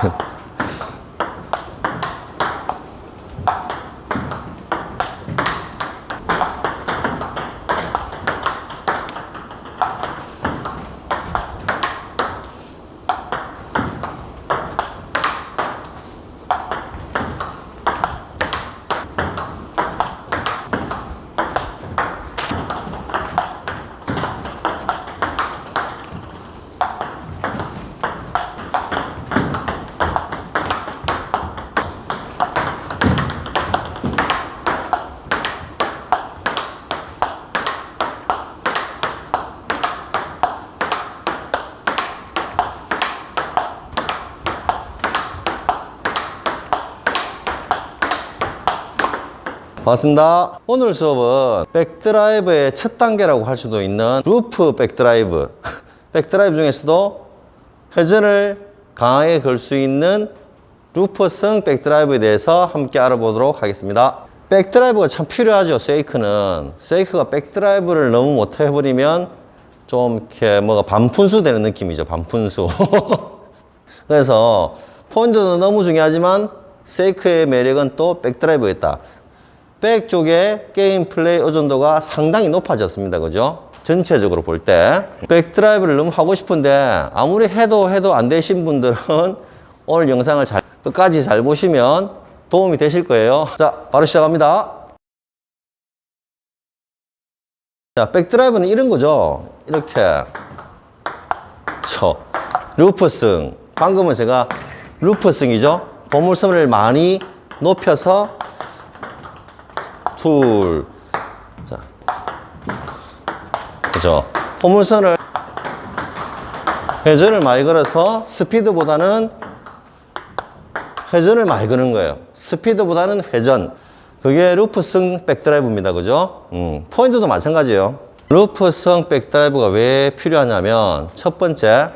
끝. 반갑습니다. 오늘 수업은 백드라이브의 첫 단계라고 할 수도 있는 루프 백드라이브. 백드라이브 중에서도 회전을 강하게 걸 수 있는 루프성 백드라이브에 대해서 함께 알아보도록 하겠습니다. 백드라이브가 참 필요하죠, 세이크는. 세이크가 백드라이브를 너무 못 해버리면 좀 이렇게 뭐가 반푼수 되는 느낌이죠, 반푼수. 그래서 포인트는 너무 중요하지만 세이크의 매력은 또 백드라이브였다. 백 쪽에 게임 플레이 의존도가 상당히 높아졌습니다. 그죠? 전체적으로 볼 때. 백드라이브를 너무 하고 싶은데 아무리 해도 해도 안 되신 분들은 오늘 영상을 잘, 끝까지 잘 보시면 도움이 되실 거예요. 자, 바로 시작합니다. 자, 백드라이브는 이런 거죠. 이렇게. 저, 루프승. 방금은 제가 루프승이죠. 보물섬을 많이 높여서 둘. 자. 그죠. 포물선을 회전을 많이 걸어서 스피드보다는 회전을 많이 거는 거예요. 스피드보다는 회전. 그게 루프성 백드라이브입니다. 그죠? 음, 포인트도 마찬가지예요. 루프성 백드라이브가 왜 필요하냐면 첫 번째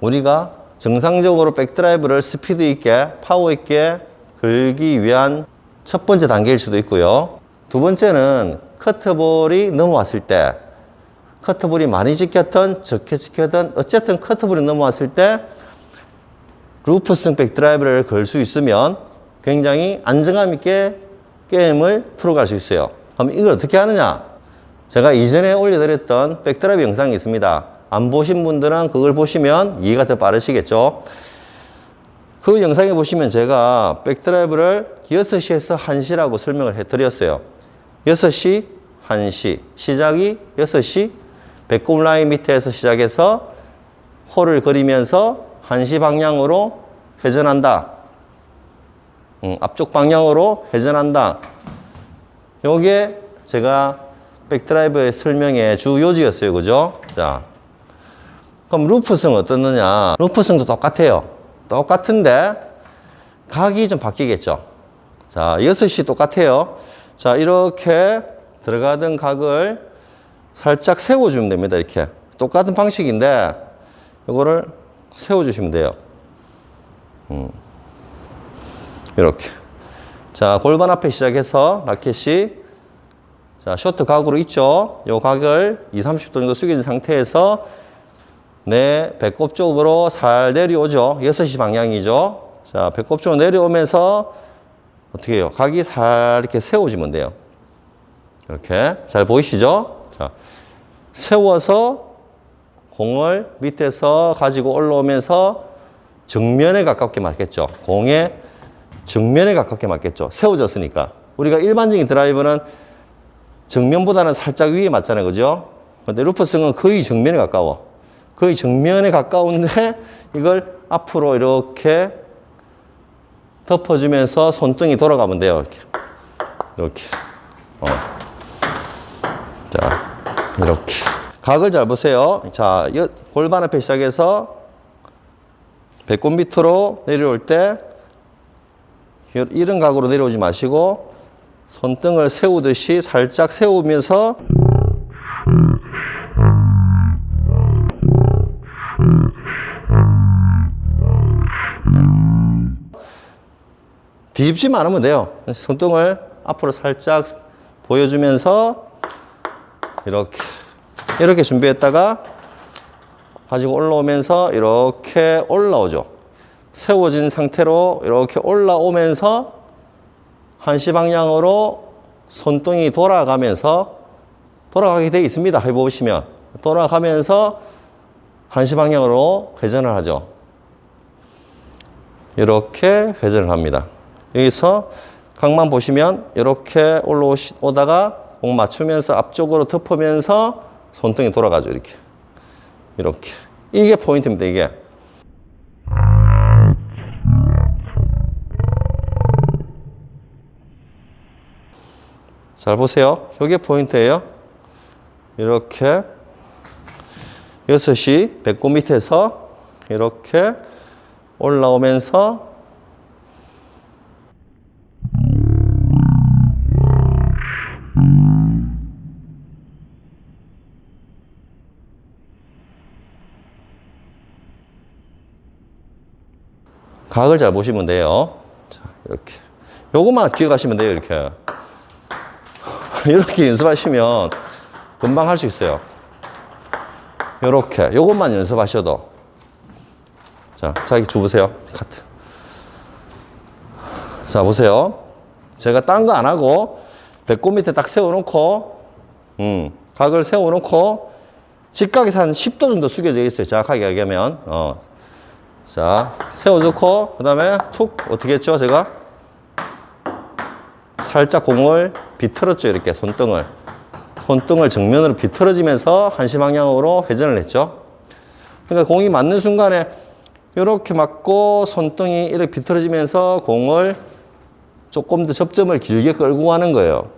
우리가 정상적으로 백드라이브를 스피드 있게 파워 있게 걸기 위한 첫 번째 단계일 수도 있고요. 두 번째는 커트볼이 넘어왔을 때, 커트볼이 많이 찍혔던, 적게 찍혔던, 어쨌든 커트볼이 넘어왔을 때, 루프성 백드라이브를 걸 수 있으면 굉장히 안정감 있게 게임을 풀어갈 수 있어요. 그럼 이걸 어떻게 하느냐? 제가 이전에 올려드렸던 백드라이브 영상이 있습니다. 안 보신 분들은 그걸 보시면 이해가 더 빠르시겠죠? 그 영상에 보시면 제가 백드라이브를 6시에서 1시라고 설명을 해드렸어요. 6시, 1시. 시작이 6시. 배꼽 라인 밑에서 시작해서 홀을 그리면서 1시 방향으로 회전한다. 음, 앞쪽 방향으로 회전한다. 요게 제가 백드라이브의 설명의 주 요지였어요. 그죠? 자. 그럼 루프성 어떻느냐? 루프성도 똑같아요. 똑같은데 각이 좀 바뀌겠죠. 자, 6시 똑같아요. 자, 이렇게 들어가던 각을 살짝 세워주면 됩니다. 이렇게. 똑같은 방식인데 이거를 세워주시면 돼요. 음. 이렇게. 자, 골반 앞에 시작해서 라켓이 자, 쇼트 각으로 있죠. 요 각을 2, 30도 정도 숙여진 상태에서 내 배꼽 쪽으로 살 내려오죠. 6시 방향이죠. 자, 배꼽 쪽으로 내려오면서 어떻게 해요? 각이 살 이렇게 세워지면 돼요. 이렇게. 잘 보이시죠? 자, 세워서 공을 밑에서 가지고 올라오면서 정면에 가깝게 맞겠죠. 공의 정면에 가깝게 맞겠죠. 세워졌으니까. 우리가 일반적인 드라이버는 정면보다는 살짝 위에 맞잖아요. 그죠? 근데 루퍼스는 거의 정면에 가까워. 거의 정면에 가까운데 이걸 앞으로 이렇게 덮어주면서 손등이 돌아가면 돼요. 이렇게. 이렇게. 어. 자, 이렇게. 각을 잘 보세요. 자, 여- 골반 앞에 시작해서 배꼽 밑으로 내려올 때 이- 이런 각으로 내려오지 마시고 손등을 세우듯이 살짝 세우면서 뒤집지만 않으면 돼요. 손등을 앞으로 살짝 보여주면서 이렇게 이렇게 준비했다가 가지고 올라오면서 이렇게 올라오죠. 세워진 상태로 이렇게 올라오면서 한시 방향으로 손등이 돌아가면서 돌아가게 돼 있습니다. 해보시면 돌아가면서 한시 방향으로 회전을 하죠. 이렇게 회전을 합니다. 여기서 각만 보시면 이렇게 올라오다가 공 맞추면서 앞쪽으로 덮으면서 손등이 돌아가죠. 이렇게. 이렇게. 이게 포인트입니다. 이게. 잘 보세요. 이게 포인트예요. 이렇게 6시 배꼽 밑에서 이렇게 올라오면서 각을 잘 보시면 돼요. 자, 이렇게. 요것만 기억하시면 돼요, 이렇게. 이렇게 연습하시면 금방 할 수 있어요. 요렇게. 요것만 연습하셔도. 자, 자기 줘보세요. 카트. 자, 보세요. 제가 딴 거 안 하고 배꼽 밑에 딱 세워놓고, 음, 각을 세워놓고, 직각에서 한 10도 정도 숙여져 있어요. 정확하게 얘기하면. 어. 자, 세워놓고, 그 다음에 툭, 어떻게 했죠, 제가? 살짝 공을 비틀었죠, 이렇게 손등을. 손등을 정면으로 비틀어지면서 한시 방향으로 회전을 했죠. 그러니까 공이 맞는 순간에 이렇게 맞고 손등이 이렇게 비틀어지면서 공을 조금 더 접점을 길게 끌고 가는 거예요.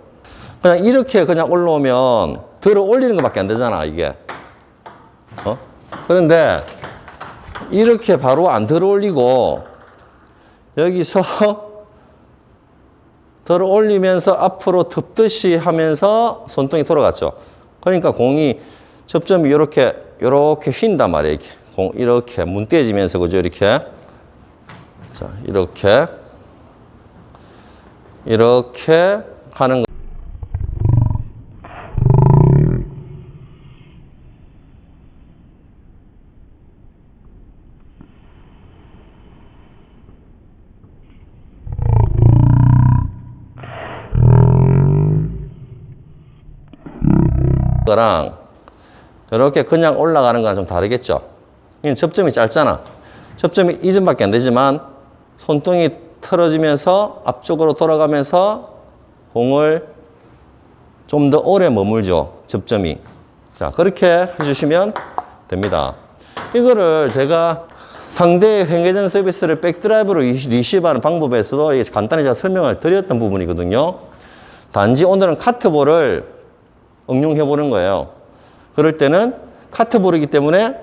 그냥 이렇게 그냥 올라오면 들어 올리는 것밖에 안 되잖아, 이게. 어? 그런데 이렇게 바로 안 들어 올리고 여기서 들어 올리면서 앞으로 덮듯이 하면서 손등이 돌아갔죠. 그러니까 공이 접점이 이렇게 이렇게 휜단 말이에요. 이렇게 공 이렇게 문 떼지면서 그죠 이렇게 자 이렇게 이렇게 하는 거. 거랑 이렇게 그냥 올라가는 거랑 좀 다르겠죠. 이건 접점이 짧잖아. 접점이 이 점밖에 안 되지만 손등이 틀어지면서 앞쪽으로 돌아가면서 공을 좀 더 오래 머물죠. 접점이. 자, 그렇게 해주시면 됩니다. 이거를 제가 상대의 횡회전 서비스를 백드라이브로 리시브하는 방법에서도 간단히 제가 설명을 드렸던 부분이거든요. 단지 오늘은 카트볼을 응용해 보는 거예요. 그럴 때는 카트볼이기 때문에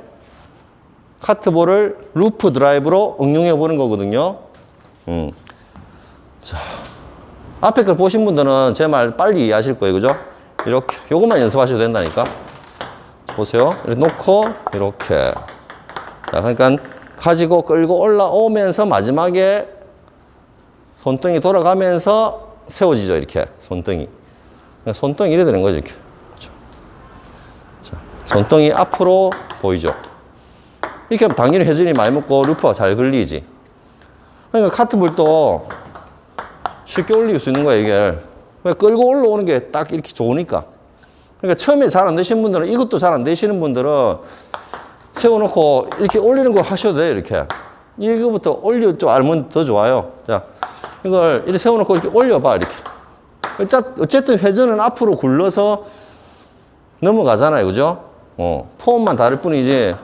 카트볼을 루프 드라이브로 응용해 보는 거거든요. 음. 자, 앞에 걸 보신 분들은 제 말 빨리 이해하실 거예요. 그죠? 이렇게. 요것만 연습하셔도 된다니까. 보세요. 이렇게 놓고, 이렇게. 자, 그러니까 가지고 끌고 올라오면서 마지막에 손등이 돌아가면서 세워지죠. 이렇게. 손등이. 손등이 이래 되는 거죠. 이렇게. 손등이 앞으로 보이죠. 이렇게 하면 당연히 회전이 많이 먹고 루프가 잘 걸리지. 그러니까 카트볼도 쉽게 올릴 수 있는 거야, 이게. 왜 끌고 올라오는 게 딱 이렇게 좋으니까. 그러니까 처음에 잘 안 되시는 분들은, 이것도 잘 안 되시는 분들은 세워놓고 이렇게 올리는 거 하셔도 돼요, 이렇게. 이거부터 올려 좀 알면 더 좋아요. 자, 이걸 이렇게 세워놓고 이렇게 올려봐, 이렇게. 어쨌든 회전은 앞으로 굴러서 넘어가잖아요, 그죠? 어, 폼만 다를 뿐이지,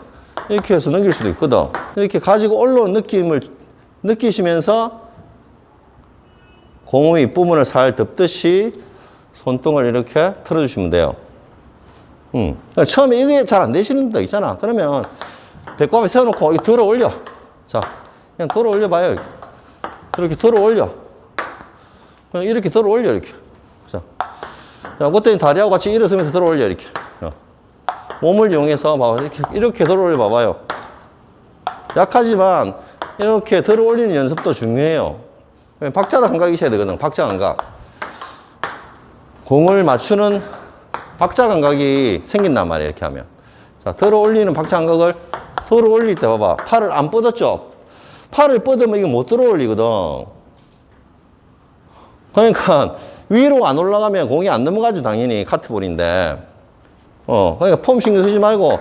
이렇게 해서 넘길 수도 있거든. 이렇게 가지고 올라온 느낌을 느끼시면서 공의 윗부분을 살 덮듯이 손등을 이렇게 틀어주시면 돼요. 음. 그러니까 처음에 이게 잘 안 되시는 분들 있잖아. 그러면 배꼽에 세워놓고 들어 올려. 자, 그냥 들어 올려봐요. 이렇게, 들어 올려. 그냥 이렇게 들어 올려, 이렇게. 자, 자 그때는 다리하고 같이 일어서면서 들어 올려, 이렇게. 어. 몸을 이용해서 봐봐. 이렇게, 이렇게 들어 올려 봐봐요. 약하지만 이렇게 들어 올리는 연습도 중요해요. 박자 감각이 있어야 되거든. 박자 감각. 공을 맞추는 박자 감각이 생긴단 말이에요. 이렇게 하면. 자, 들어 올리는 박자 감각을 들어 올릴 때 봐봐. 팔을 안 뻗었죠? 팔을 뻗으면 이게 못 들어 올리거든. 그러니까 위로 안 올라가면 공이 안 넘어가죠, 당연히. 카트볼인데. 어, 그러니까 폼 신경 쓰지 말고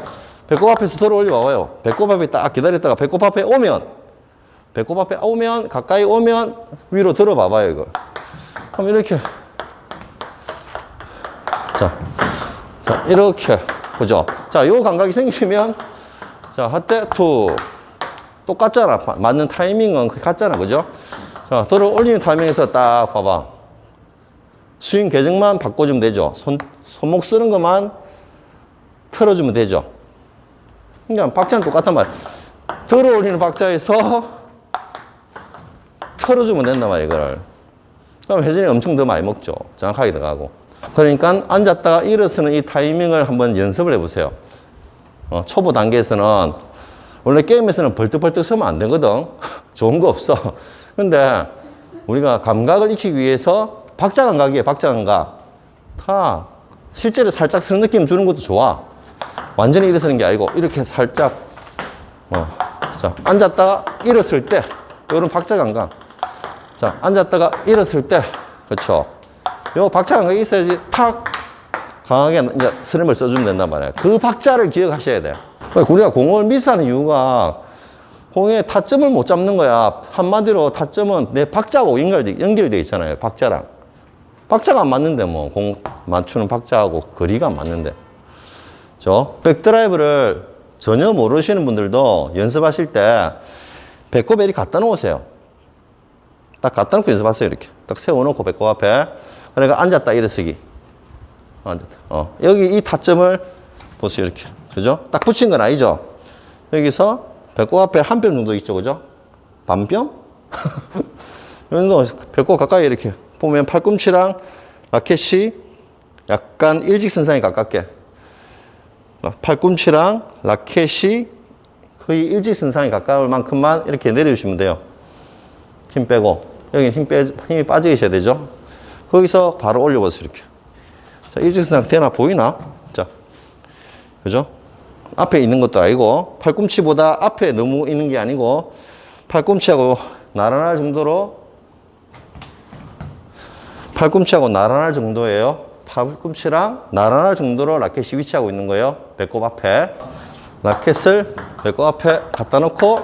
배꼽 앞에서 들어 올려 봐봐요. 배꼽 앞에 딱 기다렸다가 배꼽 앞에 오면, 배꼽 앞에 오면, 가까이 오면 위로 들어 봐봐요, 이걸. 그럼 이렇게. 자, 자, 이렇게. 그죠? 자, 요 감각이 생기면, 자, 핫때 툭. 똑같잖아. 마- 맞는 타이밍은 같잖아. 그죠? 자, 들어 올리는 타이밍에서 딱 봐봐. 스윙 계정만 바꿔주면 되죠. 손, 손목 쓰는 것만 틀어주면 되죠. 그러니까 박자는 똑같단 말이야. 들어 올리는 박자에서 틀어주면 된단 말이야, 이걸. 그럼 회전이 엄청 더 많이 먹죠. 정확하게 들어가고. 그러니까 앉았다가 일어서는 이 타이밍을 한번 연습을 해보세요. 어, 초보 단계에서는 원래 게임에서는 벌떡벌떡 서면 안 되거든. 좋은 거 없어. 근데 우리가 감각을 익히기 위해서 박자 감각이에요. 박자 감각. 다 실제로 살짝 서는 느낌 주는 것도 좋아. 완전히 일어서는 게 아니고 이렇게 살짝 어. 자, 앉았다가 일었을 때 이런 박자 감각. 자, 앉았다가 일었을 때 그렇죠. 요 박자 감각이 있어야지 탁 강하게 이제 스냅을 써주면 된단 말이에요. 그 박자를 기억하셔야 돼. 그러니까 우리가 공을 미스하는 이유가 공의 타점을 못 잡는 거야. 한마디로 타점은 내 박자하고 연결돼 있잖아요. 박자랑. 박자가 안 맞는데 뭐 공 맞추는 박자하고 거리가 안 맞는데. 저 백드라이브를 전혀 모르시는 분들도 연습하실 때 배꼽에 이렇게 갖다 놓으세요. 딱 갖다 놓고 연습하세요. 이렇게. 딱 세워놓고 배꼽 앞에. 그러니까 앉았다 일어서기. 앉았다. 어. 여기 이 타점을 보세요. 이렇게. 그죠? 딱 붙인 건 아니죠? 여기서 배꼽 앞에 한 뼘 정도 있죠. 그죠? 반 뼘? 이 배꼽 가까이 이렇게 보면 팔꿈치랑 라켓이 약간 일직선상에 가깝게 팔꿈치랑 라켓이 거의 일직선상에 가까울 만큼만 이렇게 내려주시면 돼요. 힘 빼고 여기 힘 빼, 힘이 빠져 계셔야 되죠. 거기서 바로 올려보세요. 이렇게. 자, 일직선상 되나 보이나? 자, 그죠? 앞에 있는 것도 아니고 팔꿈치보다 앞에 너무 있는 게 아니고 팔꿈치하고 나란할 정도로 팔꿈치하고 나란할 정도예요. 팔꿈치랑 나란할 정도로 라켓이 위치하고 있는 거예요. 배꼽 앞에. 라켓을 배꼽 앞에 갖다 놓고,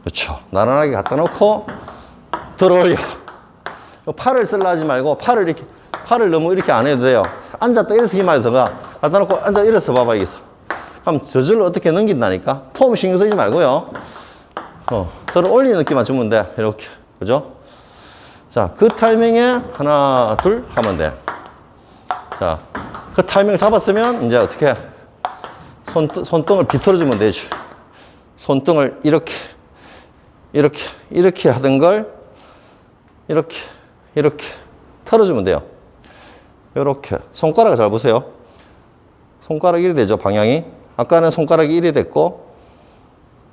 그렇죠. 나란하게 갖다 놓고, 들어 올려. 팔을 쓸라 하지 말고, 팔을 이렇게, 팔을 너무 이렇게 안 해도 돼요. 앉았다 일어서 힘만 해서 가. 갖다 놓고, 앉아 일어서 봐봐, 여기서. 그럼 저절로 어떻게 넘긴다니까? 폼 신경 쓰지 말고요. 어, 들어 올리는 느낌만 주면 돼. 이렇게. 그죠? 자, 그 타이밍에 하나, 둘 하면 돼. 자, 그 타이밍을 잡았으면 이제 어떻게 해? 손, 손등을 비틀어주면 되지. 손등을 이렇게, 이렇게, 이렇게 하던 걸 이렇게, 이렇게 털어주면 돼요. 이렇게. 손가락 잘 보세요. 손가락 이리 되죠, 방향이. 아까는 손가락이 이리 됐고,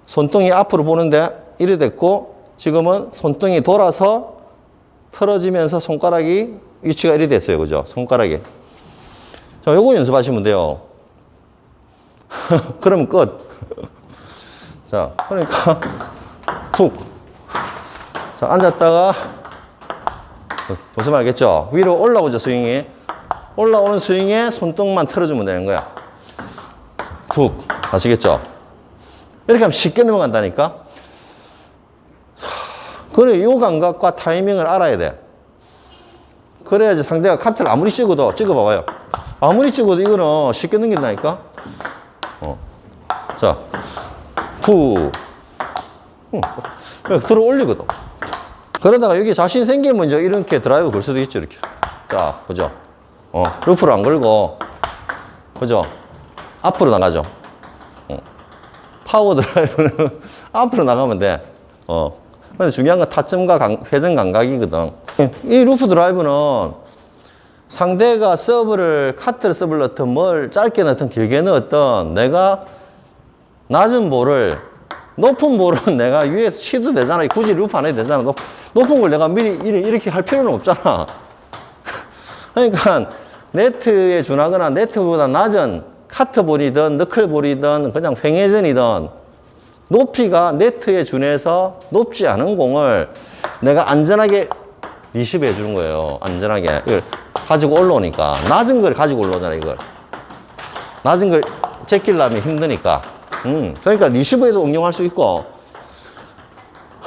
손등이 앞으로 보는데 이리 됐고, 지금은 손등이 돌아서 틀어지면서 손가락이 위치가 이리 됐어요. 그죠? 손가락이. 자, 요거 연습하시면 돼요. 그러면 끝. 자, 그러니까 툭. 자, 앉았다가 무슨 말겠죠? 위로 올라오죠, 스윙이. 올라오는 스윙에 손등만 틀어주면 되는 거야. 툭. 아시겠죠? 이렇게 하면 쉽게 넘어간다니까? 그래, 요 감각과 타이밍을 알아야 돼. 그래야지 상대가 카트를 아무리 찍어도, 찍어봐봐요. 아무리 찍어도 이거는 쉽게 넘긴다니까? 어. 자, 툭. 응. 그냥 들어 올리거든. 그러다가 여기 자신 생기면 이제 이렇게 드라이브 걸 수도 있죠, 이렇게. 자, 그죠? 어, 루프를 안 걸고, 그죠? 앞으로 나가죠. 어. 파워 드라이브는 앞으로 나가면 돼. 어. 근데 중요한 건 타점과 감- 회전 감각이거든. 이 루프 드라이브는 상대가 서브를, 카트를 서브를 넣든 뭘 짧게 넣든 길게 넣었든 내가 낮은 볼을, 높은 볼은 내가 위에서 치도 되잖아. 굳이 루프 안 해도 되잖아. 높, 높은 걸 내가 미리 이렇게 할 필요는 없잖아. 그러니까 네트에 준하거나 네트보다 낮은 카트볼이든 너클볼이든 그냥 횡회전이든 높이가 네트에 준해서 높지 않은 공을 내가 안전하게 리시브 해주는 거예요. 안전하게. 이걸 가지고 올라오니까. 낮은 걸 가지고 올라오잖아, 이걸. 낮은 걸 제끼려면 힘드니까. 음, 그러니까 리시브에도 응용할 수 있고,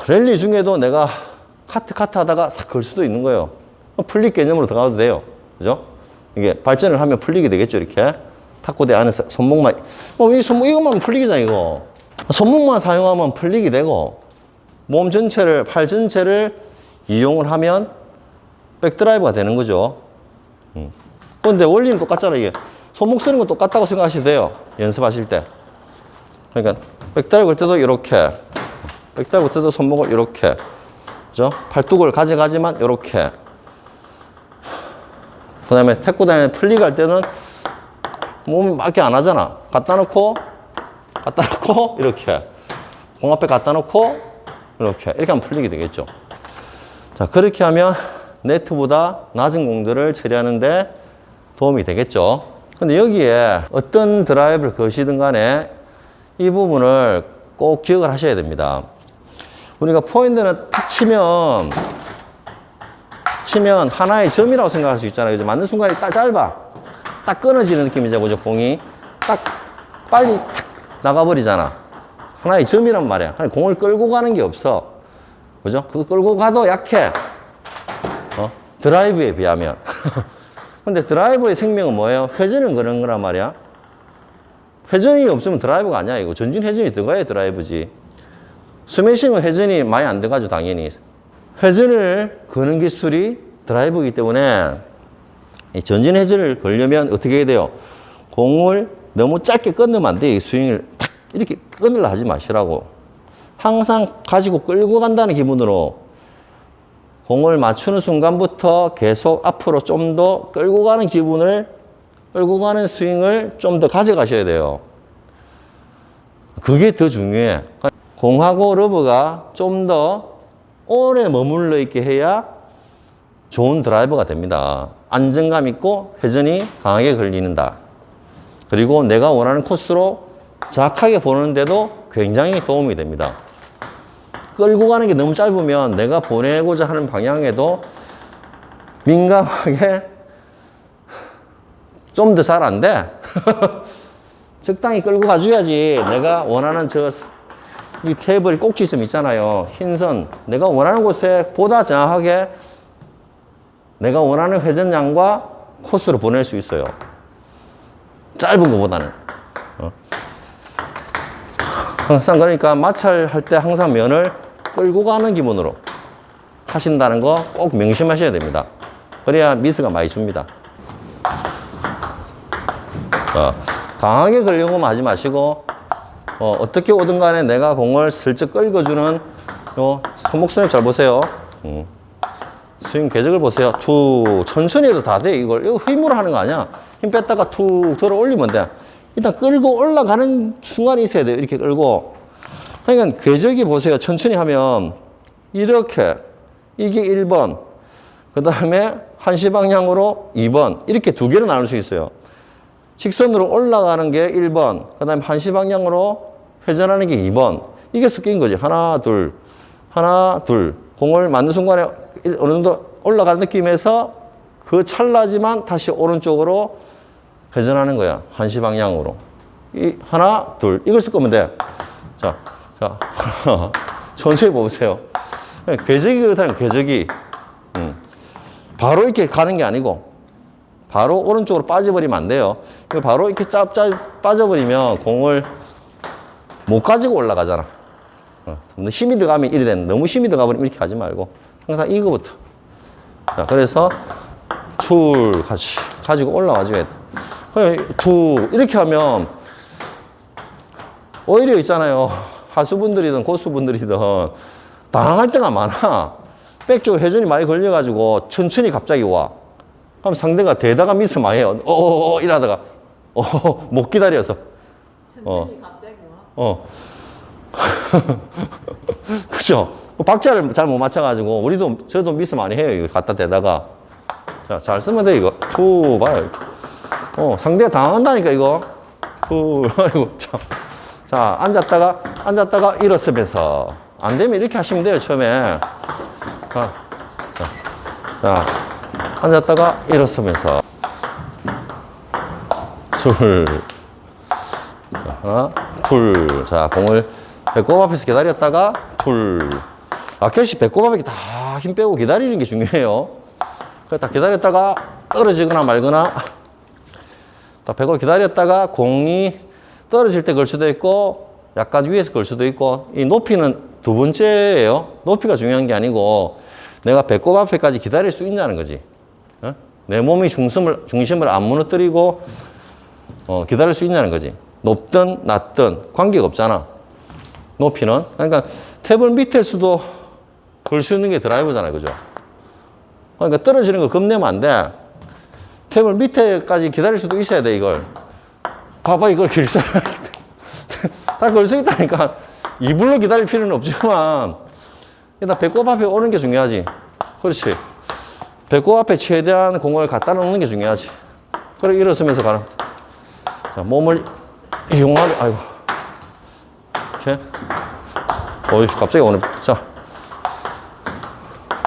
랠리 중에도 내가 카트 카트 하다가 싹 걸 수도 있는 거예요. 풀립 개념으로 들어가도 돼요. 그죠? 이게 발전을 하면 풀리게 되겠죠, 이렇게. 탁구대 안에서 손목만, 어, 이 손목, 이것만 풀리기잖아, 이거. 손목만 사용하면 풀리게 되고, 몸 전체를, 팔 전체를 이용을 하면 백드라이브가 되는 거죠. 음. 근데 원리는 똑같잖아, 이게. 손목 쓰는 건 똑같다고 생각하셔도 돼요. 연습하실 때. 그러니까 백드라이브 할 때도 이렇게. 백드라이브 할 때도 손목을 이렇게. 그죠? 팔뚝을 가져가지만 이렇게. 그 다음에 태권도에 풀리고 할 때는 몸 밖에 안 하잖아. 갖다 놓고, 갖다 놓고, 이렇게. 공 앞에 갖다 놓고, 이렇게. 이렇게 하면 풀리게 되겠죠. 자, 그렇게 하면 네트보다 낮은 공들을 처리하는데 도움이 되겠죠. 근데 여기에 어떤 드라이브를 거시든 간에 이 부분을 꼭 기억을 하셔야 됩니다. 우리가 포인트는 탁 치면 치면 하나의 점이라고 생각할 수 있잖아요. 그죠? 맞는 순간이 딱 짧아. 딱 끊어지는 느낌이죠. 그죠? 공이. 딱 빨리 탁 나가버리잖아. 하나의 점이란 말이야. 공을 끌고 가는 게 없어. 그죠? 그거 끌고 가도 약해. 어? 드라이브에 비하면. 근데 드라이브의 생명은 뭐예요? 회전을 그런 거란 말이야. 회전이 없으면 드라이브가 아니야. 이거 전진 회전이 들어가야 드라이브지. 스매싱은 회전이 많이 안 들어가죠, 당연히. 회전을 거는 기술이 드라이브이기 때문에 이 전진 회전을 걸려면 어떻게 해야 돼요? 공을 너무 짧게 끊으면 안 돼. 이 스윙을 탁 이렇게 끊으려 하지 마시라고. 항상 가지고 끌고 간다는 기분으로 공을 맞추는 순간부터 계속 앞으로 좀 더 끌고 가는 기분을 끌고 가는 스윙을 좀 더 가져가셔야 돼요. 그게 더 중요해. 공하고 러브가 좀 더 오래 머물러 있게 해야 좋은 드라이버가 됩니다. 안정감 있고 회전이 강하게 걸리는다. 그리고 내가 원하는 코스로 정확하게 보는데도 굉장히 도움이 됩니다. 끌고 가는 게 너무 짧으면 내가 보내고자 하는 방향에도 민감하게 좀 더 잘 안 돼. 적당히 끌고 가줘야지 내가 원하는 저 이 테이블 꼭지점 있잖아요. 흰선. 내가 원하는 곳에 보다 정확하게 내가 원하는 회전량과 코스로 보낼 수 있어요. 짧은 것보다는. 어. 항상 그러니까 마찰할 때 항상 면을 끌고 가는 기분으로 하신다는 거 꼭 명심하셔야 됩니다. 그래야 미스가 많이 줍니다. 자, 강하게 걸려고 하지 마시고 어, 어떻게 오든 간에 내가 공을 슬쩍 끌어주는 요 손목 스냅 잘 보세요. 음. 스윙 궤적을 보세요. 툭 천천히 해도 다 돼. 이걸 이거 힘으로 하는 거 아니야. 힘 뺐다가 툭 들어 올리면 돼. 일단 끌고 올라가는 순간이 있어야 돼요. 이렇게 끌고. 그러니까 궤적이 보세요. 천천히 하면 이렇게 이게 1번. 그 다음에 한시 방향으로 2번. 이렇게 두 개로 나눌 수 있어요. 직선으로 올라가는 게 1번. 그 다음에 한시 방향으로 회전하는 게 2번. 이게 섞인 거지. 하나, 둘. 하나, 둘. 공을 맞는 순간에 일- 어느 정도 올라가는 느낌에서 그 찰나지만 다시 오른쪽으로 회전하는 거야. 한시 방향으로. 이 하나, 둘. 이걸 섞으면 돼. 자, 자. 천천히 보세요. 궤적이 그렇다면 궤적이. 음. 바로 이렇게 가는 게 아니고 바로 오른쪽으로 빠져버리면 안 돼요. 이거 바로 이렇게 짭짭 빠져버리면 공을 못 가지고 올라가잖아. 어, 힘이 들어가면 이래 되는 너무 힘이 들어가버리면 이렇게 하지 말고 항상 이거부터. 자, 그래서 툴 같이 가지고 올라와줘야 돼. 그냥 툭 이렇게 하면 오히려 있잖아요. 하수분들이든 고수분들이든 당황할 때가 많아. 백쪽으로 회전이 많이 걸려가지고 천천히 갑자기 와. 그럼 상대가 대다가 미스 많이 해요. 어어어 이러다가 어, 못 기다려서. 천천히 갑자기 와. 어. 그죠? 박자를 잘 못 맞춰가지고, 우리도, 저도 미스 많이 해요. 이거 갖다 대다가. 자, 잘 쓰면 돼, 이거. 투, 봐요. 어, 상대가 당황한다니까, 이거. 투, 아이고, 자. 자, 앉았다가, 앉았다가 일어서면서. 안 되면 이렇게 하시면 돼요, 처음에. 자, 자, 자 앉았다가 일어서면서. 둘. 자, 하나, 둘. 자, 공을 배꼽 앞에서 기다렸다가 둘. 라켓이 배꼽 앞에 다 힘 빼고 기다리는 게 중요해요. 그래, 딱 기다렸다가 떨어지거나 말거나 딱 배고 기다렸다가 공이 떨어질 때 걸 수도 있고 약간 위에서 걸 수도 있고 이 높이는 두 번째예요. 높이가 중요한 게 아니고 내가 배꼽 앞에까지 기다릴 수 있냐는 거지. 어? 내 몸이 중심을 중심을 안 무너뜨리고 어, 기다릴 수 있냐는 거지. 높든 낮든 관계가 없잖아. 높이는 그러니까 탭을 밑에 수도 걸 수 있는 게 드라이버잖아요, 그죠? 그러니까 떨어지는 걸 겁내면 안 돼. 탭을 밑에까지 기다릴 수도 있어야 돼, 이걸. 봐봐, 이걸 길서. 다걸 수 있다니까. 이불로 기다릴 필요는 없지만, 일단 배꼽 앞에 오는 게 중요하지. 그렇지. 배꼽 앞에 최대한 공을 갖다 놓는 게 중요하지. 그래, 일어서면서 가는. 자, 몸을 이용하려, 아이고. 이렇게. 어이, 갑자기 오늘. 자.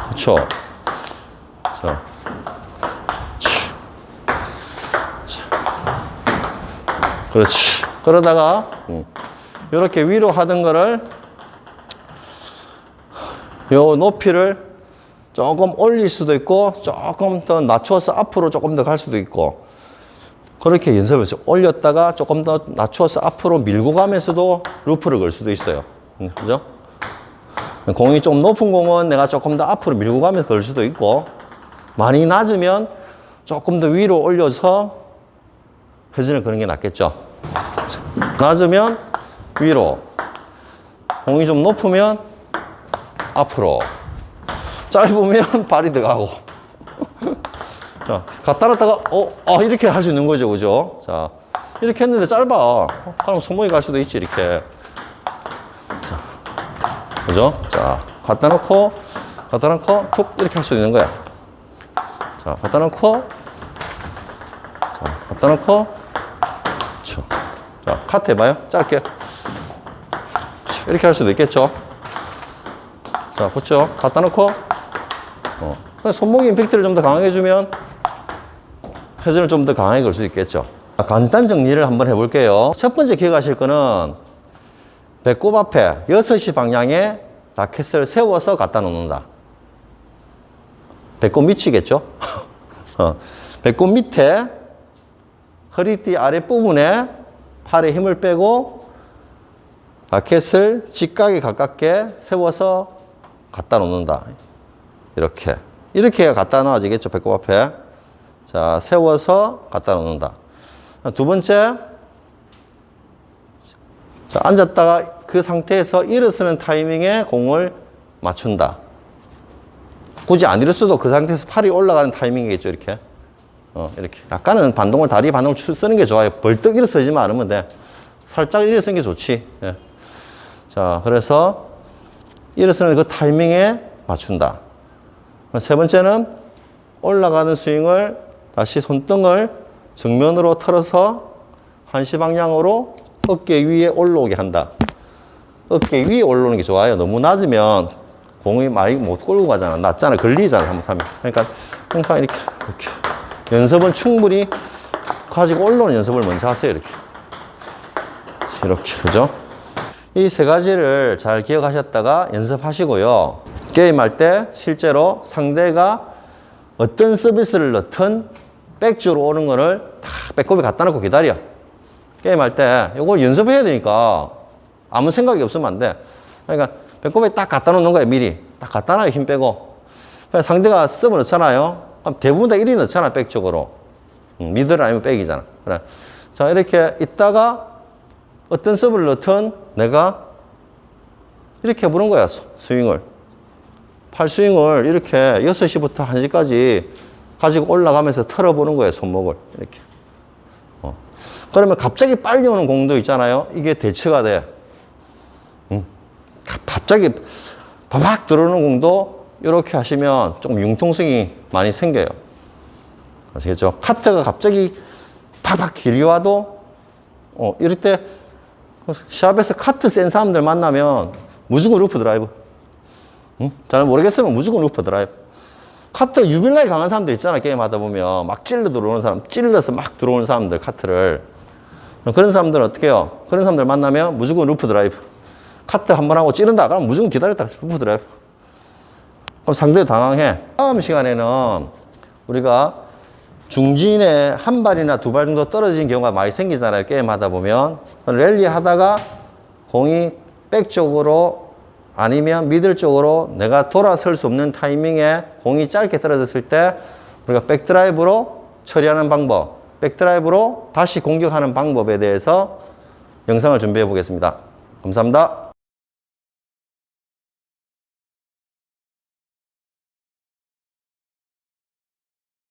그렇죠. 자. 그렇지. 그러다가 이렇게 위로 하던 거를 요 높이를 조금 올릴 수도 있고 조금 더 낮춰서 앞으로 조금 더 갈 수도 있고 그렇게 연습해서 올렸다가 조금 더 낮춰서 앞으로 밀고 가면서도 루프를 걸 수도 있어요. 음, 그죠? 공이 좀 높은 공은 내가 조금 더 앞으로 밀고 가면서 걸 수도 있고 많이 낮으면 조금 더 위로 올려서 회전을 거는 게 낫겠죠. 자, 낮으면 위로, 공이 좀 높으면 앞으로, 짧으면 발이 들어가고. 자, 갖다 놨다가, 어, 아, 이렇게 할 수 있는 거죠, 그죠? 자, 이렇게 했는데 짧아. 그럼 손목이 갈 수도 있지, 이렇게. 자, 그죠? 자, 갖다 놓고, 갖다 놓고, 툭, 이렇게 할 수 있는 거야. 자, 갖다 놓고, 자, 갖다 놓고, 쳐. 자, 카트 해봐요. 짧게. 이렇게 할 수도 있겠죠. 자, 붙죠. 갖다 놓고, 어. 손목 임팩트를 좀 더 강하게 주면 회전을 좀 더 강하게 걸 수 있겠죠. 자, 간단 정리를 한번 해볼게요. 첫 번째 기억하실 거는 배꼽 앞에 6시 방향에 라켓을 세워서 갖다 놓는다. 배꼽 밑이겠죠? 어. 배꼽 밑에 허리띠 아랫부분에 팔에 힘을 빼고 라켓을 직각에 가깝게 세워서 갖다 놓는다. 이렇게. 이렇게 갖다 놔지겠죠, 배꼽 앞에. 자, 세워서 갖다 놓는다. 두 번째, 자, 앉았다가 그 상태에서 일어서는 타이밍에 공을 맞춘다. 굳이 안 일어서도 그 상태에서 팔이 올라가는 타이밍이겠죠, 이렇게. 어, 이렇게. 약간은 반동을, 다리 반동을 추- 쓰는 게 좋아요. 벌떡 일어 서지만 않으면 돼. 살짝 일어 서는 게 좋지. 예. 자, 그래서 일어서는 그 타이밍에 맞춘다. 세 번째는 올라가는 스윙을 다시 손등을 정면으로 틀어서 한시 방향으로 어깨 위에 올라오게 한다. 어깨 위에 올라오는 게 좋아요. 너무 낮으면 공이 많이 못 끌고 가잖아. 낮잖아. 걸리잖아. 잘못하면. 그러니까 항상 이렇게, 이렇게. 연습은 충분히 가지고 올라오는 연습을 먼저 하세요. 이렇게. 이렇게. 그죠? 이 세 가지를 잘 기억하셨다가 연습하시고요. 게임할 때 실제로 상대가 어떤 서비스를 넣든 백주로 오는 거를 다 배꼽에 갖다 놓고 기다려. 게임할 때 이걸 연습해야 되니까 아무 생각이 없으면 안 돼. 그러니까 배꼽에 딱 갖다 놓는 거야, 미리. 딱 갖다 놔요, 힘 빼고. 상대가 서브 넣잖아요. 그럼 대부분 다 1위 넣잖아, 백 쪽으로. 음, 미들 아니면 백이잖아. 그래. 자, 이렇게 있다가 어떤 서브를 넣든 내가 이렇게 해보는 거야, 스- 스윙을. 팔 스윙을 이렇게 6시부터 1시까지 가지고 올라가면서 털어보는 거예요, 손목을. 이렇게. 어. 그러면 갑자기 빨리 오는 공도 있잖아요. 이게 대처가 돼. 음. 가- 갑자기 바박 들어오는 공도 이렇게 하시면 조금 융통성이 많이 생겨요. 아시겠죠? 카트가 갑자기 바박 길이 와도 어, 이럴 때 샵에서 카트 센 사람들 만나면 무조건 루프 드라이브. 응? 잘 모르겠으면 무조건 루프 드라이브. 카트 유빌라에 강한 사람들 있잖아 게임 하다 보면 막 찔러 들어오는 사람 찔러서 막 들어오는 사람들 카트를 그런 사람들은 어떻게 해요? 그런 사람들 만나면 무조건 루프 드라이브 카트 한 번 하고 찌른다 그러면 무조건 기다렸다 루프 드라이브 그럼 상대도 당황해 다음 시간에는 우리가 중진에 한 발이나 두 발 정도 떨어진 경우가 많이 생기잖아요 게임 하다 보면 랠리 하다가 공이 백 쪽으로 아니면 미들 쪽으로 내가 돌아설 수 없는 타이밍에 공이 짧게 떨어졌을 때 우리가 백드라이브로 처리하는 방법, 백드라이브로 다시 공격하는 방법에 대해서 영상을 준비해 보겠습니다. 감사합니다.